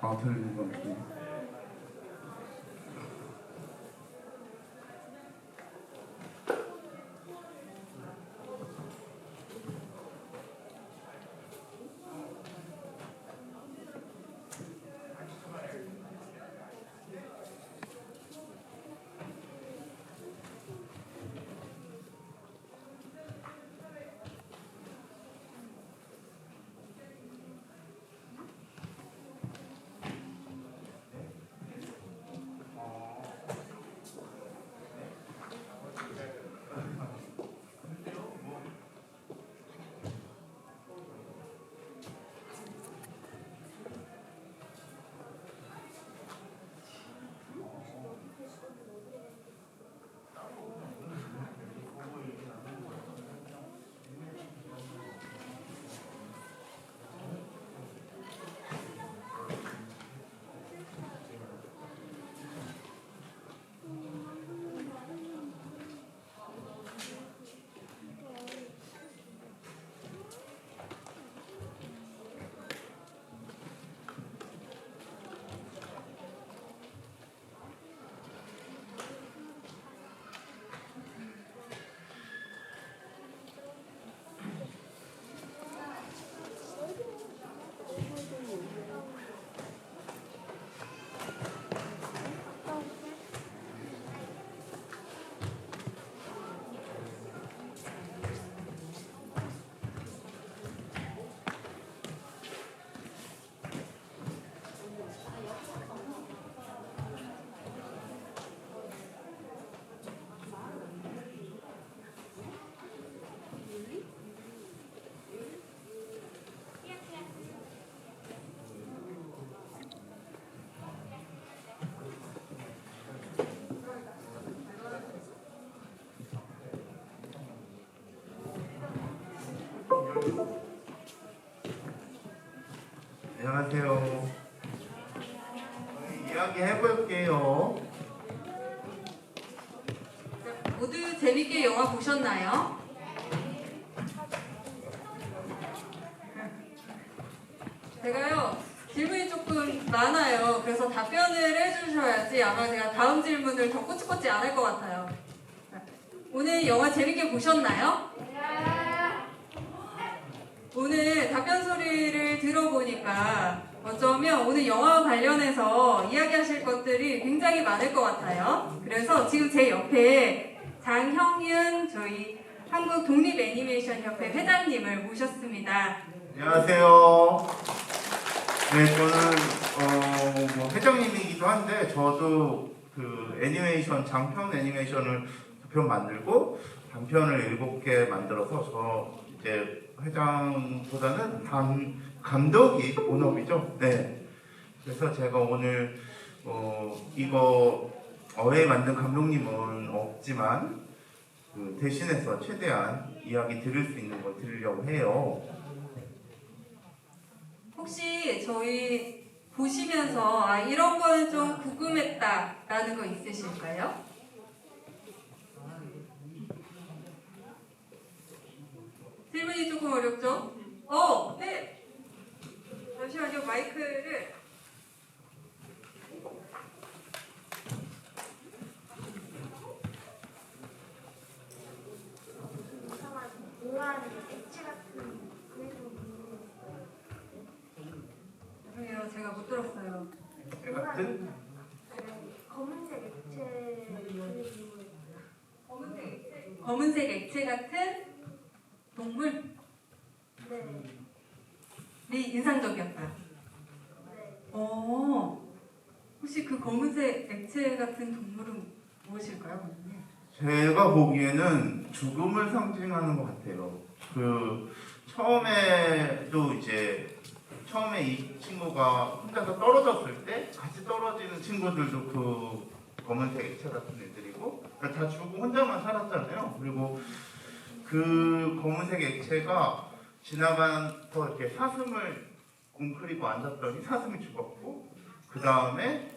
아 들리는 같네. 안녕하세요. 이야기 해볼게요. 모두 재밌게 영화 보셨나요? 제가요 질문이 조금 많아요. 그래서 답변을 해주셔야지 아마 제가 다음 질문을 더 꼬치꼬치 안 할 것 같아요. 오늘 영화 재밌게 보셨나요? 오늘 답변 소리를 들어보니까 어쩌면 오늘 영화와 관련해서 이야기하실 것들이 굉장히 많을 것 같아요. 그래서 지금 제 옆에 장형윤 저희 한국 독립 애니메이션 협회 회장님을 모셨습니다. 안녕하세요. 네, 저는 어, 뭐 회장님이기도 한데 저도 그 애니메이션 장편 애니메이션을 두편 만들고 단편을 일곱 개 만들어서 저 이제 회장보다는 감, 감독이 본업이죠. 네. 그래서 제가 오늘 어, 이거 어에 만든 감독님은 없지만 그 대신해서 최대한 이야기 들을 수 있는 거 들으려고 해요. 혹시 저희 보시면서 아, 이런 거는 좀 궁금했다라는 거 있으실까요? 질문이 조금 어렵죠? 어, 네. 잠시만요, 마이크를. 죄송해요, 제가 못 들었어요. 같은 검은색 액체, 검은색 액체 같은 동물? 네, 네, 인상적이었어요. 네, 어, 혹시 그 검은색 액체 같은 동물은 무엇일까요? 제가 보기에는 죽음을 상징하는 것 같아요. 그 처음에도 이제 처음에 이 친구가 혼자서 떨어졌을 때 같이 떨어지는 친구들도 그 검은색 액체 같은 애들이고 그러니까 다 죽고 혼자만 살았잖아요. 그리고 그 검은색 액체가 지나가서 이렇게 사슴을 웅크리고 앉았더니 사슴이 죽었고 그 다음에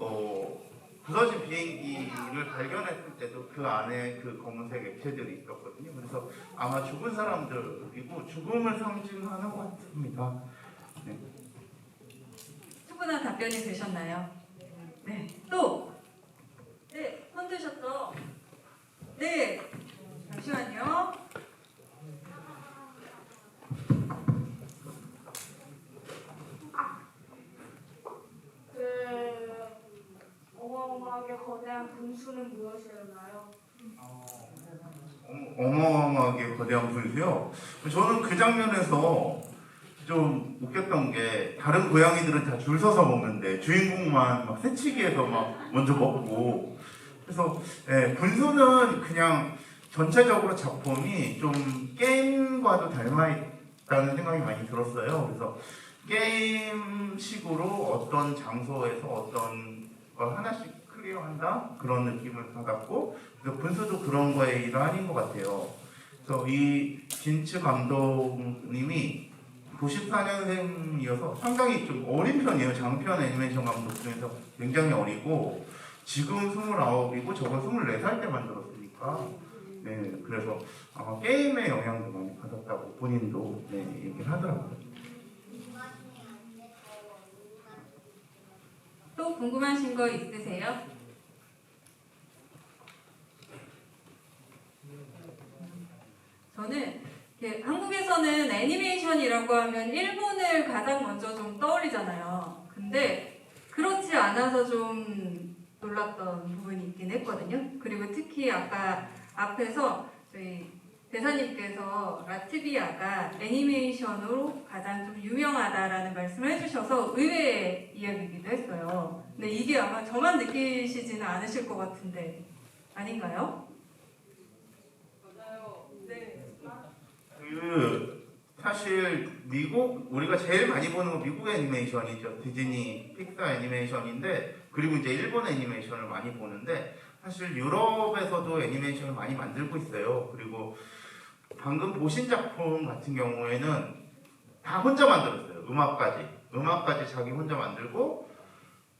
어 부서진 비행기를 발견했을 때도 그 안에 그 검은색 액체들이 있었거든요. 그래서 아마 죽은 사람들이고 죽음을 상징하는 것 같습니다. 충분한 답변이 되셨나요? 네. 또? 네, 손 드셨죠? 네. 잠시만요. 그 어마어마하게 거대한 분수는 무엇이었나요? 어머- 어마어마하게 거대한 분수요. 저는 그 장면에서 좀 웃겼던 게 다른 고양이들은 다 줄 서서 먹는데 주인공만 막 새치기해서 막 먼저 먹고 그래서 예, 분수는 그냥 전체적으로 작품이 좀 게임과도 닮아 있다는 생각이 많이 들었어요. 그래서 게임식으로 어떤 장소에서 어떤 걸 하나씩 클리어한다 그런 느낌을 받았고 그래서 분수도 그런 거의 일환인 것 같아요. 그래서 이 진츠 감독님이 94년생이어서 상당히 좀 어린 편이에요. 장편 애니메이션 감독 중에서 굉장히 어리고 지금 29이고 저건 24살 때 만들었으니까 네 그래서 아마 게임의 영향도 많이 받았다고 본인도 네, 얘기를 하더라고요. 또 궁금하신 거 있으세요? 저는 한국에서는 애니메이션이라고 하면 일본을 가장 먼저 좀 떠올리잖아요. 근데 그렇지 않아서 좀 놀랐던 부분이 있긴 했거든요. 그리고 특히 아까 앞에서 저희 대사님께서 라트비아가 애니메이션으로 가장 좀 유명하다라는 말씀을 해주셔서 의외의 이야기이기도 했어요. 근데 이게 아마 저만 느끼시지는 않으실 것 같은데 아닌가요? 맞아요. 네. 그 사실 미국 우리가 제일 많이 보는 건 미국 애니메이션이죠 디즈니 픽사 애니메이션인데 그리고 이제 일본 애니메이션을 많이 보는데 사실 유럽에서도 애니메이션을 많이 만들고 있어요. 그리고 방금 보신 작품 같은 경우에는 다 혼자 만들었어요. 음악까지. 음악까지 자기 혼자 만들고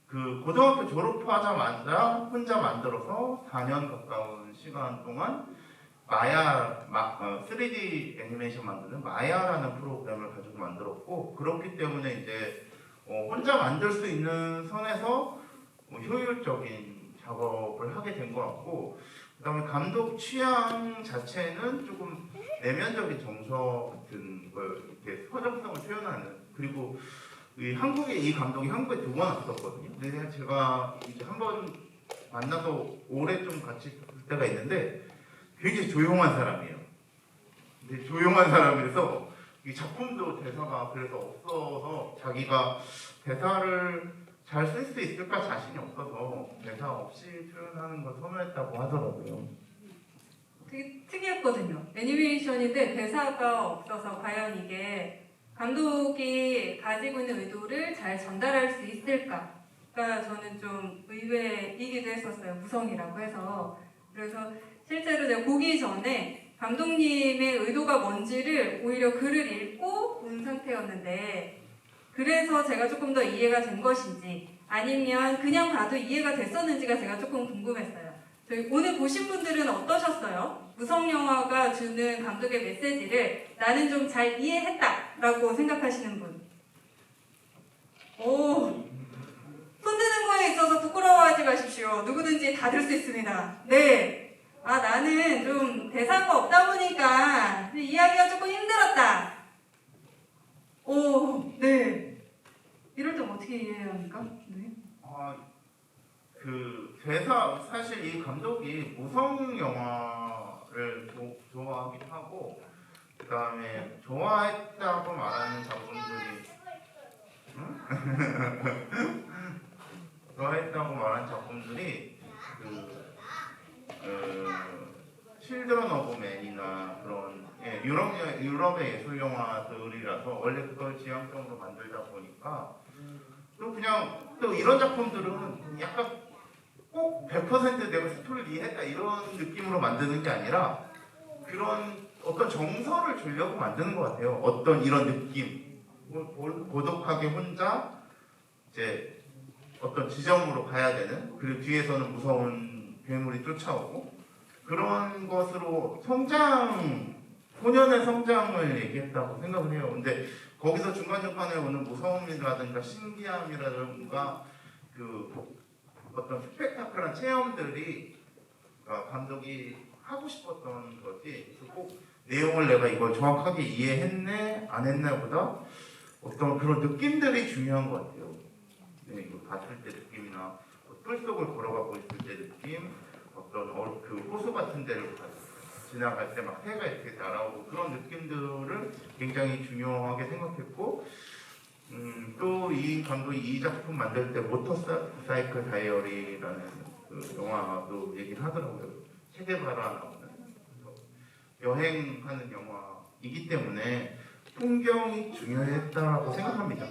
그 고등학교 졸업하자마자 혼자 만들어서 4년 가까운 시간 동안 마야 마, 어, 3D 애니메이션 만드는 마야라는 프로그램을 가지고 만들었고 그렇기 때문에 이제 어, 혼자 만들 수 있는 선에서 뭐 효율적인 작업을 하게 된 것 같고 그다음에 감독 취향 자체는 조금 내면적인 정서 같은 걸 이렇게 서정성을 표현하는 그리고 이 한국에 이 감독이 한국에 두 번 왔었거든요. 근데 제가 이제 한 번 만나서 오래 좀 같이 있을 때가 있는데 굉장히 조용한 사람이에요. 근데 조용한 사람이라서 이 작품도 대사가 그래서 없어서 자기가 대사를 잘 쓸 수 있을까 자신이 없어서 대사 없이 표현하는 걸 선호했다고 하더라고요. 되게 특이했거든요. 애니메이션인데 대사가 없어서 과연 이게 감독이 가지고 있는 의도를 잘 전달할 수 있을까 가 저는 좀 의외이기도 했었어요. 무성이라고 해서. 그래서 실제로 제가 보기 전에 감독님의 의도가 뭔지를 오히려 글을 읽고 본 상태였는데 그래서 제가 조금 더 이해가 된 것인지 아니면 그냥 봐도 이해가 됐었는지가 제가 조금 궁금했어요. 저희 오늘 보신 분들은 어떠셨어요? 무성 영화가 주는 감독의 메시지를 나는 좀 잘 이해했다라고 생각하시는 분. 오, 손 드는 거에 있어서 부끄러워하지 마십시오. 누구든지 다 들 수 있습니다. 네. 아, 나는 좀 대사가 없다 보니까 이야기가 조금 힘들었다. 오, 네. 이럴 땐 어떻게 이해해야 합니까? 네. 아, 그 대사 사실 이 감독이 무성 영화를 조- 좋아하기도 하고 그 다음에 좋아했다고 말하는 작품들이 응? 좋아했다고 말하는 작품들이 그 어, 칠드런 오브 맨이나 그런 예, 유럽 유럽의 예술 영화들이라서 원래 그걸 지향적으로 만들다 보니까 또 그냥 또 이런 작품들은 약간 꼭 100% 내가 스토리를 이해했다 이런 느낌으로 만드는 게 아니라 그런 어떤 정서를 주려고 만드는 것 같아요. 어떤 이런 느낌. 뭐 고- 고독하게 혼자 이제 어떤 지점으로 가야 되는 그리고 뒤에서는 무서운 괴물이 쫓아오고 그런 것으로 성장 소년의 성장을 얘기했다고 생각을 해요. 근데 거기서 중간중간에 오는 무서움이라든가 신기함이라든가 그 어떤 스펙타클한 체험들이 어, 감독이 하고 싶었던 거지 그꼭 내용을 내가 이걸 정확하게 이해했네 안 했네보다 어떤 그런 느낌들이 중요한 것 같아요. 네, 이거 봤을 때 느낌이나 뿔 속을 걸어가고 있을 때 느낌, 어떤 어, 그 호수 같은 데를 가- 지나갈 때막 새가 이렇게 날아오고 그런 느낌들을 굉장히 중요하게 생각했고 음, 또 이 감독이 이 작품 만들 때 모터사이클 다이어리라는 그 영화도 얘기를 하더라고요. 체게바라 나오는 여행하는 영화이기 때문에 풍경이 중요했다고 생각합니다.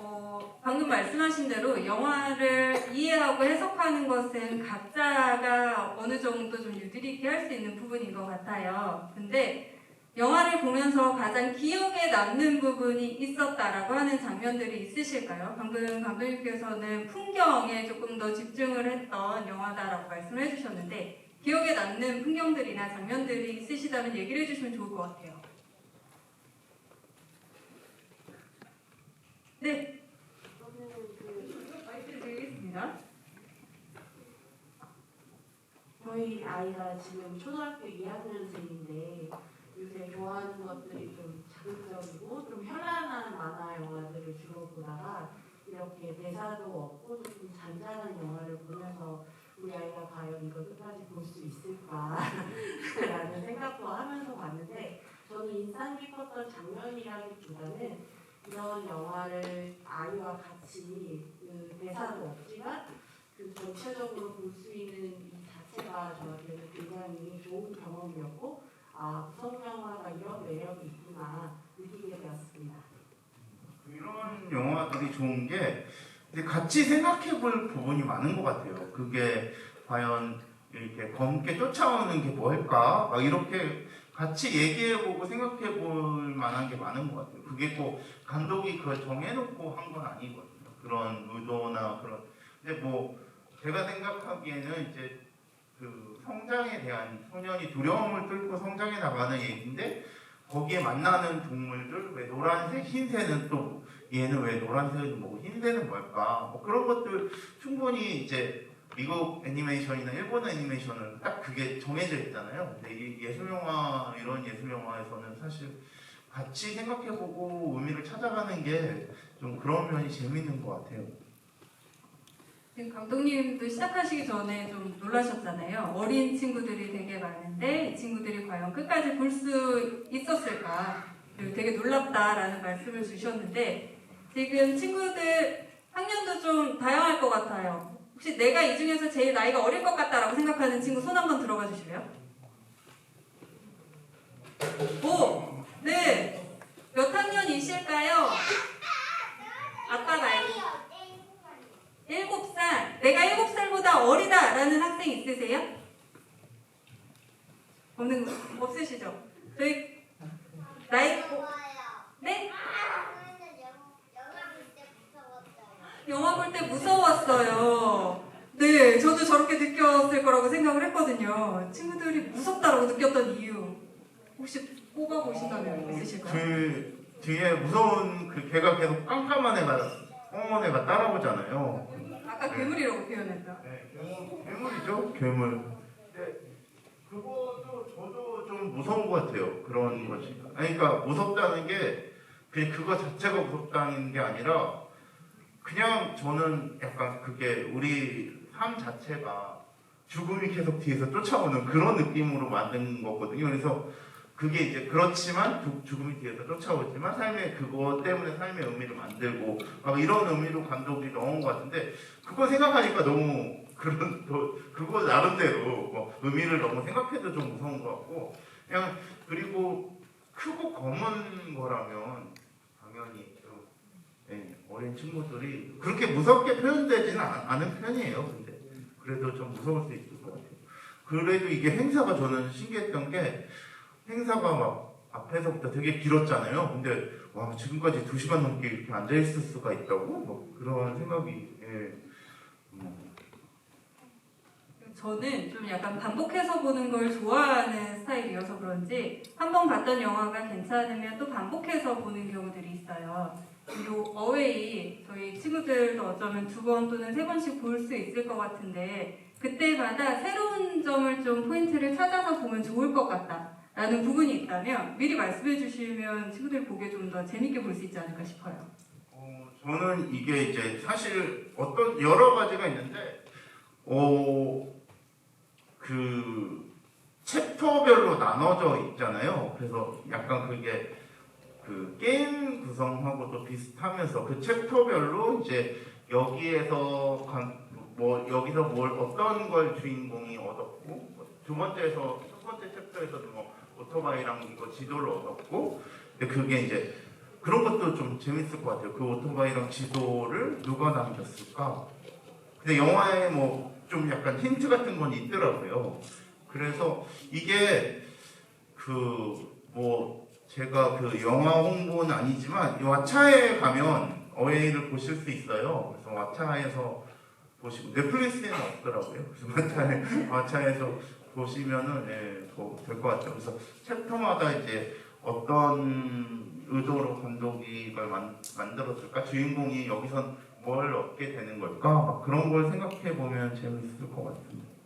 네. 어, 방금 말씀하신 대로 영화를 이해하고 해석하는 것은 각자가 어느 정도 좀 유들이 있게 할 수 있는 부분인 것 같아요. 근데 영화를 보면서 가장 기억에 남는 부분이 있었다라고 하는 장면들이 있으실까요? 방금 감독님께서는 풍경에 조금 더 집중을 했던 영화다라고 말씀을 해주셨는데 기억에 남는 풍경들이나 장면들이 있으시다면 얘기를 해주시면 좋을 것 같아요. 네, 저는 그 마이크를 드리겠습니다. 저희 아이가 지금 초등학교 2학년생인데 요새 좋아하는 것들이 좀 자극적이고 좀 현란한 만화 영화들을 주로 보다가 이렇게 대사도 없고 좀 잔잔한 영화를 보면서 우리 아이가 과연 이걸 끝까지 볼 수 있을까라는 생각도 하면서 봤는데 저는 인상 깊었던 장면이라기보다는 이런 영화를 아이와 같이 그 대사도 없지만 그 전체적으로 볼 수 있는 이 자체가 저한테는 굉장히 좋은 경험이었고 아 무성 영화가 이런 매력이 있구나 느끼게 되었습니다. 이런 영화들이 좋은 게 이제 같이 생각해 볼 부분이 많은 것 같아요. 그게 과연 이렇게 검게 쫓아오는 게 뭘까? 막 이렇게 같이 얘기해 보고 생각해 볼 만한 게 많은 것 같아요. 그게 꼭 감독이 그걸 정해놓고 한 건 아니거든요. 그런 의도나 그런. 근데 뭐 제가 생각하기에는 이제 그 성장에 대한 소년이 두려움을 뚫고 성장해 나가는 얘기인데 거기에 만나는 동물들 왜 노란색, 흰새는 또 얘는 왜 노란색은 뭐고 흰새는 뭘까? 뭐 그런 것들 충분히 이제 미국 애니메이션이나 일본 애니메이션은 딱 그게 정해져 있잖아요. 근데 이 예술 영화 이런 예술 영화에서는 사실 같이 생각해보고 의미를 찾아가는 게 좀 그런 면이 재밌는 것 같아요. 지금 감독님도 시작하시기 전에 좀 놀라셨잖아요. 어린 친구들이 되게 많은데 이 친구들이 과연 끝까지 볼 수 있었을까? 되게 놀랍다라는 말씀을 주셨는데 지금 친구들 학년도 좀 다양할 것 같아요. 혹시 내가 이 중에서 제일 나이가 어릴 것 같다라고 생각하는 친구 손 한번 들어봐 주실래요? 오! 네! 몇 학년이실까요? 아빠 나이 일곱 살. 내가 일곱 살보다 어리다 라는 학생 있으세요? 없는 거 없으시죠? 저희 나이 네 영화 볼 때 무서웠어요. 네, 저도 저렇게 느꼈을 거라고 생각을 했거든요. 친구들이 무섭다라고 느꼈던 이유 혹시 뽑아 보신다면 있으실까요? 그 뒤에 무서운 그 걔가 계속 깜깜한 애가 엉한 애가 따라오잖아요. 아까 괴물이라고 표현했다. 네, 괴물, 괴물이죠, 괴물. 근데 그것도 저도 좀 무서운 것 같아요. 그런 것이. 아니, 그러니까 무섭다는 게 그냥 그거 자체가 무섭다는 게 아니라 그냥 저는 약간 그게 우리 삶 자체가 죽음이 계속 뒤에서 쫓아오는 그런 느낌으로 만든 거거든요. 그래서 그게 이제 그렇지만 죽- 죽음이 뒤에서 쫓아오지만 삶의 그거 때문에 삶의 의미를 만들고 막 이런 의미로 감독이 넣은 것 같은데 그거 생각하니까 너무 그런 또 그거 나름대로 뭐 의미를 너무 생각해도 좀 무서운 것 같고 그냥 그리고 크고 검은 거라면 당연히 좀 예, 어린 친구들이 그렇게 무섭게 표현되지는 않- 않은 편이에요. 근데 그래도 좀 무서울 수 있을 것 같아요. 그래도 이게 행사가 저는 신기했던 게 행사가 막 앞에서부터 되게 길었잖아요. 근데 와 지금까지 두 시간 넘게 이렇게 앉아 있을 수가 있다고 뭐 그런 생각이 예. 음, 저는 좀 약간 반복해서 보는 걸 좋아하는 스타일이어서 그런지 한 번 봤던 영화가 괜찮으면 또 반복해서 보는 경우들이 있어요. 요 어웨이 저희 친구들도 어쩌면 두 번 또는 세 번씩 볼 수 있을 것 같은데 그때마다 새로운 점을 좀 포인트를 찾아서 보면 좋을 것 같다라는 부분이 있다면 미리 말씀해 주시면 친구들 보기에 좀 더 재밌게 볼 수 있지 않을까 싶어요. 어, 저는 이게 이제 사실 어떤 여러 가지가 있는데 어, 그 챕터별로 나눠져 있잖아요. 그래서 약간 그게 그 게임 구성하고도 비슷하면서 그 챕터별로 이제 여기에서 간- 뭐 여기서 뭘 어떤 걸 주인공이 얻었고 뭐두 번째에서 첫 번째 챕터에서도 뭐 오토바이랑 이거 지도를 얻었고 근데 그게 이제 그런 것도 좀 재밌을 것 같아요. 그 오토바이랑 지도를 누가 남겼을까? 근데 영화에 뭐 좀 약간 힌트 같은 건 있더라고요. 그래서 이게 그뭐 제가 그 영화 홍보는 아니지만 이 왓챠에 가면 어웨이를 보실 수 있어요. 그래서 왓챠에서 보시고 넷플릭스에는 없더라고요. 그래서 왓챠에 왓챠에서 보시면은 예, 될것 같아요. 그래서 챕터마다 이제 어떤 의도로 감독이 이걸 만, 만들었을까? 주인공이 여기선 뭘 얻게 되는 걸까? 막 그런 걸 생각해 보면 재밌을 것 같습니다.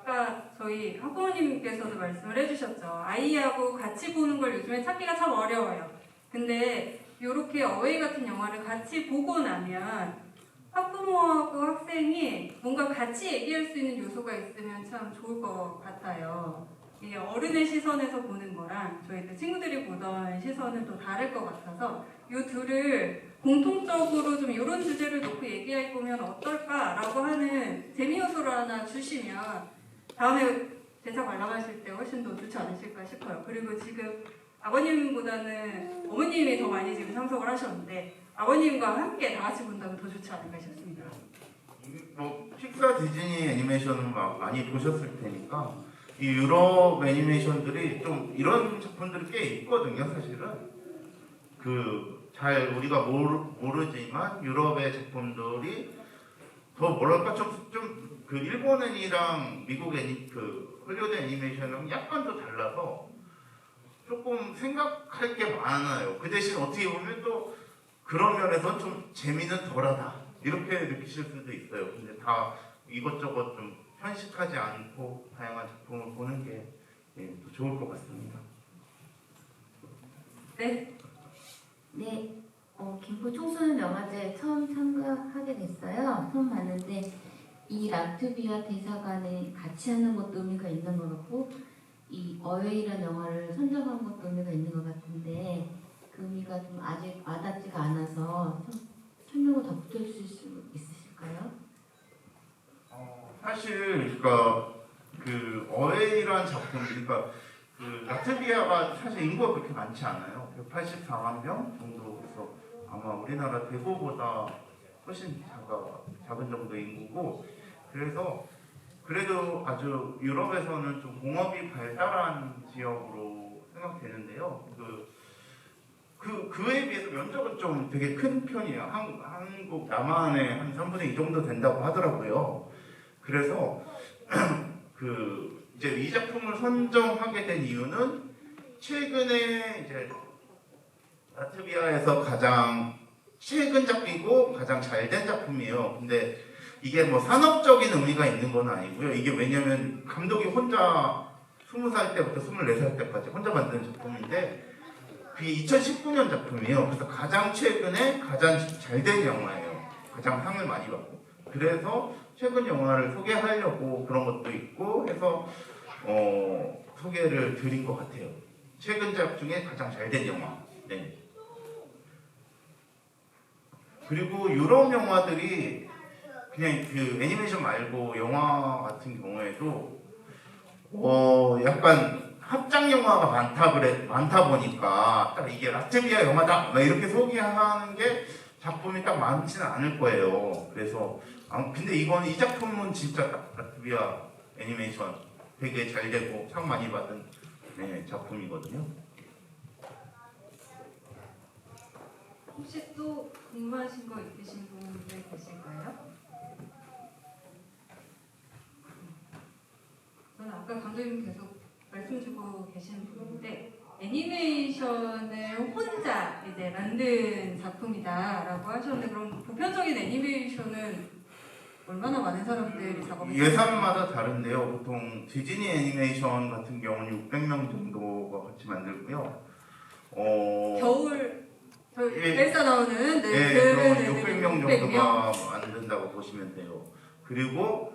아까 저희 학부모님께서도 말씀을 해주셨죠. 아이하고 같이 보는 걸 요즘에 찾기가 참 어려워요. 근데 이렇게 어웨이 같은 영화를 같이 보고 나면 학부모하고 학생이 뭔가 같이 얘기할 수 있는 요소가 있으면 참 좋을 것 같아요. 이게 어른의 시선에서 보는 거랑 저희 친구들이 보던 시선은 또 다를 것 같아서 이 둘을 공통적으로 좀 이런 주제를 놓고 얘기해 보면 어떨까라고 하는 재미 요소를 하나 주시면 다음에 대사 관람하실 때 훨씬 더 좋지 않으실까 싶어요. 그리고 지금 아버님보다는 어머님이 더 많이 지금 참석을 하셨는데 아버님과 함께 다 같이 본다면 더 좋지 않을까 싶습니다. 뭐 픽사 디즈니 애니메이션은 막 많이 보셨을 테니까 이 유럽 애니메이션들이 좀 이런 작품들이 꽤 있거든요, 사실은. 그 잘 우리가 모르, 모르지만 유럽의 작품들이 더 뭐랄까 좀좀 그 일본 애니랑 미국 애니 그 헐리우드 애니메이션은 약간 더 달라서 조금 생각할 게 많아요. 그 대신 어떻게 보면 또 그런 면에서 좀 재미는 덜하다 이렇게 느끼실 수도 있어요. 근데 다 이것저것 좀 편식하지 않고 다양한 작품을 보는 게 예, 또 좋을 것 같습니다. 네, 네, 어, 김포 청소년 영화제 처음 참가하게 됐어요. 처음 봤는데 이 라트비아 대사관에 같이 하는 것도 의미가 있는 것 같고 이 어웨이라는 영화를 선정한 것도 의미가 있는 것 같은데 그 의미가 좀 아직 와닿지가 않아서 좀 설명을 덧붙여 주실 수 있으실까요? 어, 사실 그러니까 그 어웨이라는 작품 그러니까 그 라트비아가 사실 인구가 그렇게 많지 않아요. 184만 명 정도에서 아마 우리나라 대구보다 훨씬 작아 작은 정도 인구고 그래서 그래도 아주 유럽에서는 좀 공업이 발달한 지역으로 생각되는데요. 그, 그, 그에 비해서 면적은 좀 되게 큰 편이에요. 한, 한국 남한의 한 3분의 2 정도 된다고 하더라고요. 그래서 그 이제 이 작품을 선정하게 된 이유는 최근에 이제 라트비아에서 가장 최근 작품이고 가장 잘 된 작품이에요. 근데 이게 뭐 산업적인 의미가 있는 건 아니고요. 이게 왜냐면 감독이 혼자 20살 때부터 24살 때까지 혼자 만든 작품인데 그게 2019년 작품이에요. 그래서 가장 최근에 가장 잘 된 영화예요. 가장 상을 많이 받고. 그래서 최근 영화를 소개하려고 그런 것도 있고 해서 어, 소개를 드린 것 같아요. 최근 작 중에 가장 잘 된 영화. 네. 그리고 유럽 영화들이 그냥 그 애니메이션 말고 영화 같은 경우에도 어 약간 합작 영화가 많다 그래 많다 보니까 딱 이게 라트비아 영화다 막 이렇게 소개하는 게 작품이 딱 많지는 않을 거예요. 그래서 아, 근데 이건 이 작품은 진짜 딱 라트비아 애니메이션 되게 잘 되고 상 많이 받은 네, 작품이거든요. 혹시 또 궁금하신 거 있으신 분들 계실까요? 저는 아까 감독님 계속 말씀 주고 계신 분인데 애니메이션을 혼자 이제 만든 작품이다라고 하셨는데 그럼 보편적인 애니메이션은 얼마나 많은 사람들이 작업을 예산마다 다른데요. 보통 디즈니 애니메이션 같은 경우는 600명 정도가 같이 만들고요. 어, 겨울 저 예. 나오는 네, 네, 그 애들이 600명 600명. 정도가 만든다고 보시면 돼요. 그리고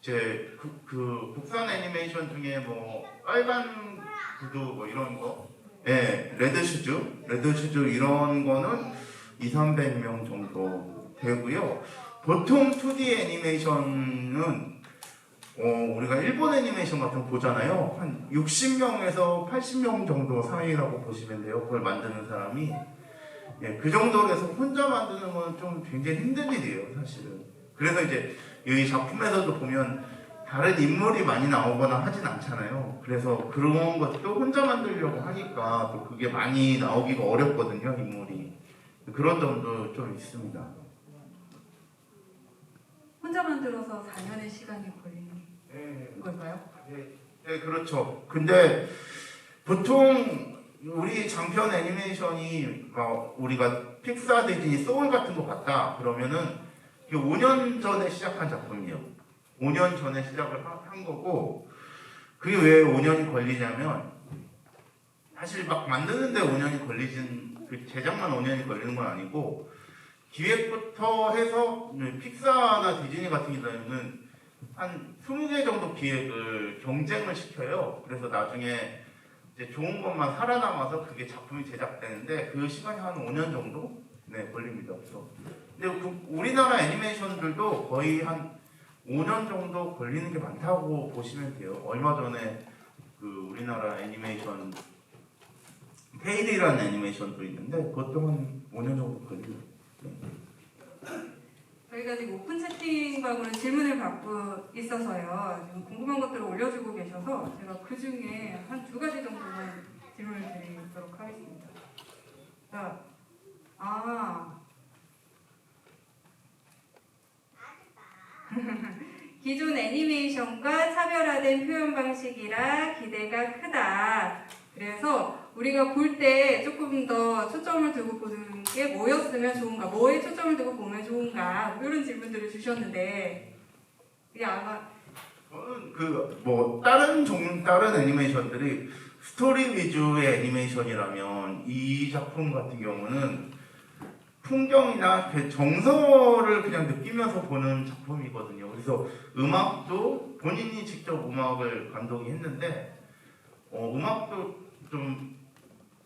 이제 그, 그 국산 애니메이션 중에 뭐 빨간 구두 뭐 이런 거, 예, 레드 슈즈, 레드 슈즈 이런 거는 2, 300명 정도 되고요. 보통 2D 애니메이션은 어, 우리가 일본 애니메이션 같은 거 보잖아요. 한 60명에서 80명 정도 사이라고 보시면 돼요. 그걸 만드는 사람이. 예, 그 정도로 해서 혼자 만드는 건 좀 굉장히 힘든 일이에요, 사실은. 그래서 이제 이 작품에서도 보면 다른 인물이 많이 나오거나 하진 않잖아요. 그래서 그런 것도 혼자 만들려고 하니까 또 그게 많이 나오기가 어렵거든요, 인물이. 그런 점도 좀 있습니다. 혼자 만들어서 4년의 시간이 걸리는 예, 걸까요? 네, 그렇죠. 근데 보통 우리 장편 애니메이션이 어, 우리가 픽사 디즈니 소울 같은 거 봤다 그러면은 이게 5년 전에 시작한 작품이에요. 5년 전에 시작을 하- 한 거고 그게 왜 5년이 걸리냐면 사실 막 만드는데 5년이 걸리진 그 제작만 5년이 걸리는 건 아니고 기획부터 해서 픽사나 디즈니 같은 경우는 한 20개 정도 기획을 경쟁을 시켜요. 그래서 나중에 이제 좋은 것만 살아남아서 그게 작품이 제작되는데 그 시간이 한 5년 정도 네, 걸립니다. 그래서 근데 그 우리나라 애니메이션들도 거의 한 5년 정도 걸리는 게 많다고 보시면 돼요. 얼마 전에 그 우리나라 애니메이션 테일이라는 애니메이션도 있는데 그것도 한 5년 정도 걸리고 저희가 지금 오픈 채팅방으로 질문을 받고 있어서요. 지금 궁금한 것들을 올려주고 계셔서 제가 그 중에 한 두 가지 정도만 질문을 드리도록 하겠습니다. 자, 아. 기존 애니메이션과 차별화된 표현 방식이라 기대가 크다. 그래서 우리가 볼 때 조금 더 초점을 두고 보는 게 뭐였으면 좋은가, 뭐에 초점을 두고 보면 좋은가, 뭐 이런 질문들을 주셨는데, 이게 아마, 저는 그 뭐 다른 종 다른 애니메이션들이 스토리 위주의 애니메이션이라면 이 작품 같은 경우는 풍경이나 그 정서를 그냥 느끼면서 보는 작품이거든요. 그래서 음악도 본인이 직접 음악을 감독이 했는데 어, 음악도 좀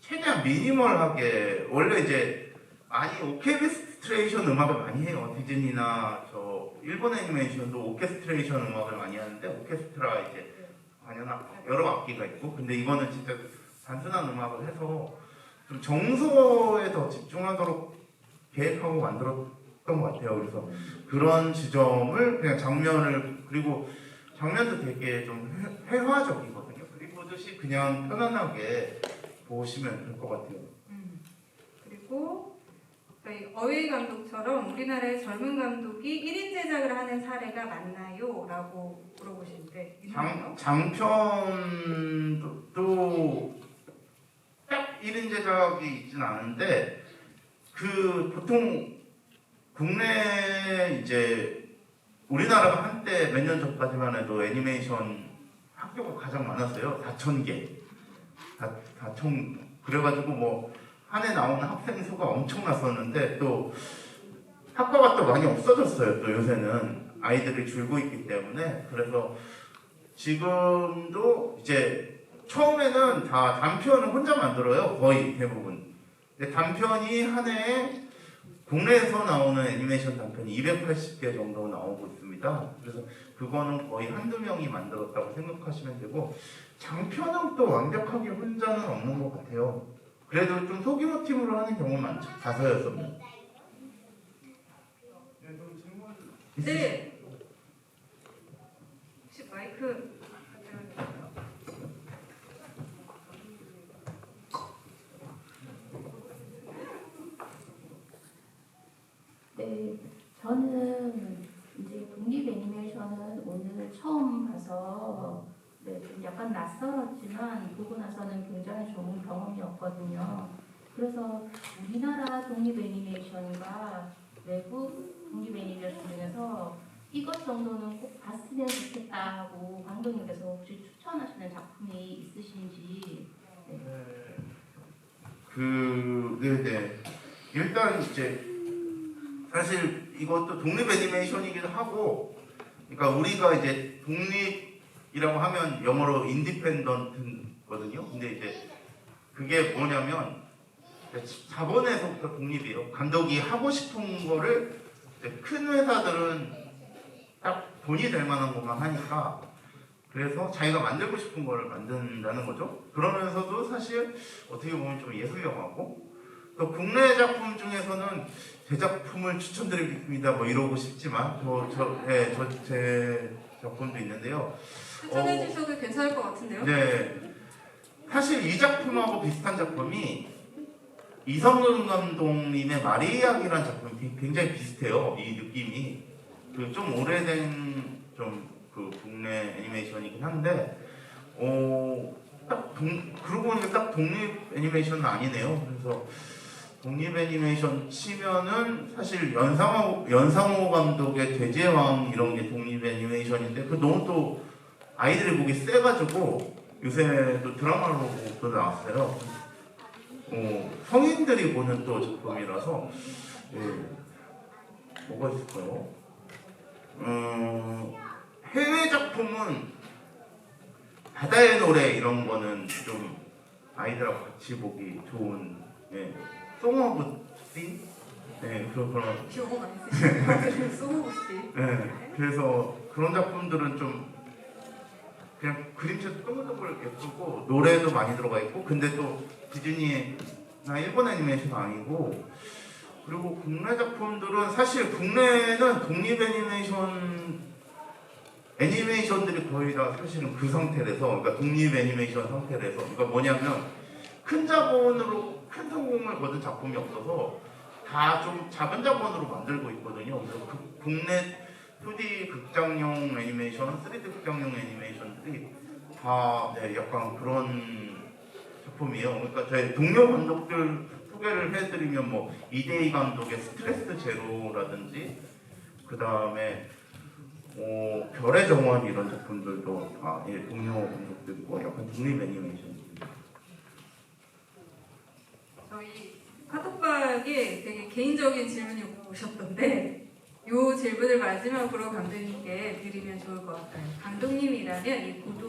최대한 미니멀하게 원래 이제 많이 오케스트레이션 음악을 많이 해요. 디즈니나 저 일본 애니메이션도 오케스트레이션 음악을 많이 하는데 오케스트라 이제 악 여러 악기가 있고 근데 이거는 진짜 단순한 음악을 해서 좀 정서에 더 집중하도록 계획하고 만들었던 것 같아요. 그래서 그런 지점을 그냥 장면을 그리고 장면도 되게 좀 회- 회화적이거든요. 그리고 보듯이 그냥 편안하게 보시면 될 것 같아요. 음, 그리고 저희 어웨이 감독처럼 우리나라의 젊은 감독이 1인 제작을 하는 사례가 많나요? 라고 물어보시는데, 있나요? 장, 장편도 딱 1인 제작이 있진 않은데 그 보통 국내 이제 우리나라가 한때 몇 년 전까지만 해도 애니메이션 학교가 가장 많았어요. 4천 개. 4천 그래가지고 뭐 한 해 나오는 학생 수가 엄청났었는데 또 학과가 또 많이 없어졌어요. 또 요새는 아이들이 줄고 있기 때문에 그래서 지금도 이제 처음에는 다 단편을 혼자 만들어요. 거의 대부분. 근데 단편이 한 해에 국내에서 나오는 애니메이션 단편이 280개 정도 나오고 있습니다. 그래서 그거는 거의 한두 명이 만들었다고 생각하시면 되고 장편은 또 완벽하게 혼자는 없는 것 같아요. 그래도 좀 소규모 팀으로 하는 경우 많죠. 다섯여섯 네, 네. 혹시 마이크 네, 저는 이제 동기배님 처음 봐서 네, 좀 약간 낯설었지만 보고 나서는 굉장히 좋은 경험이었거든요. 그래서 우리나라 독립 애니메이션과 외국 독립 애니메이션 중에서 이것 정도는 꼭 봤으면 좋겠다 하고 감독님께서 혹시 추천하시는 작품이 있으신지 그, 네네. 일단 이제 사실 이것도 독립 애니메이션이기도 하고, 그러니까 우리가 이제 독립이라고 하면 영어로 인디펜던트거든요. 근데 이제 그게 뭐냐면 자본에서부터 독립이에요. 감독이 하고 싶은 거를 큰 회사들은 딱 돈이 될 만한 것만 하니까 그래서 자기가 만들고 싶은 거를 만든다는 거죠. 그러면서도 사실 어떻게 보면 좀 예술 영화고 또 국내 작품 중에서는 제 작품을 추천드립니다. 뭐 이러고 싶지만 저저제제 작품도 있는데요. 추천해 어. 주셔도 괜찮을 것 같은데요? 네. 사실 이 작품하고 비슷한 작품이 이성근 감독님의 마리아이라는 작품이 굉장히 비슷해요. 이 느낌이 그 좀 오래된 좀 그 국내 애니메이션이긴 한데 어딱 그러고 보니까 딱 독립 애니메이션은 아니네요. 그래서 독립 애니메이션 치면은 사실 연상호 연상호 감독의 돼지왕 이런 게 독립 애니메이션인데 그 너무 또 아이들이 보기 세가지고 요새 또 드라마로 또 나왔어요. 어, 성인들이 보는 또 작품이라서 예, 뭐가 있을까요? 음, 해외 작품은 바다의 노래 이런 거는 좀 아이들하고 같이 보기 좋은 예, 송 오브 씨? 네, 그런 그런 기억 안 쓰시는 소모씨. 네, 그래서 그런 작품들은 좀 그냥 그림체도 동글동글 예쁘고 노래도 많이 들어가 있고 근데 또 디즈니나 일본 애니메이션 아니고 그리고 국내 작품들은 사실 국내는 독립 애니메이션 애니메이션들이 거의 다 사실은 그 상태라서 그러니까 독립 애니메이션 상태라서 그러니까 뭐냐면 큰 자본으로 큰 성공을 거둔 작품이 없어서 다 좀 작은 자본으로 만들고 있거든요. 그래서 그 국내 2D 극장용 애니메이션, 3D 극장용 애니메이션들이 다 네, 약간 그런 작품이에요. 그러니까 저희 동료 감독들 소개를 해드리면 뭐 이데이 감독의 스트레스 제로라든지 그 다음에 어, 별의 정원 이런 작품들도 다 예, 동료 감독들이고 약간 독립 애니메이션. 저희 카톡방에 되게 개인적인 질문이 오셨던데 이 질문을 마지막으로 감독님께 드리면 좋을 것 같아요. 감독님이라면 이 고독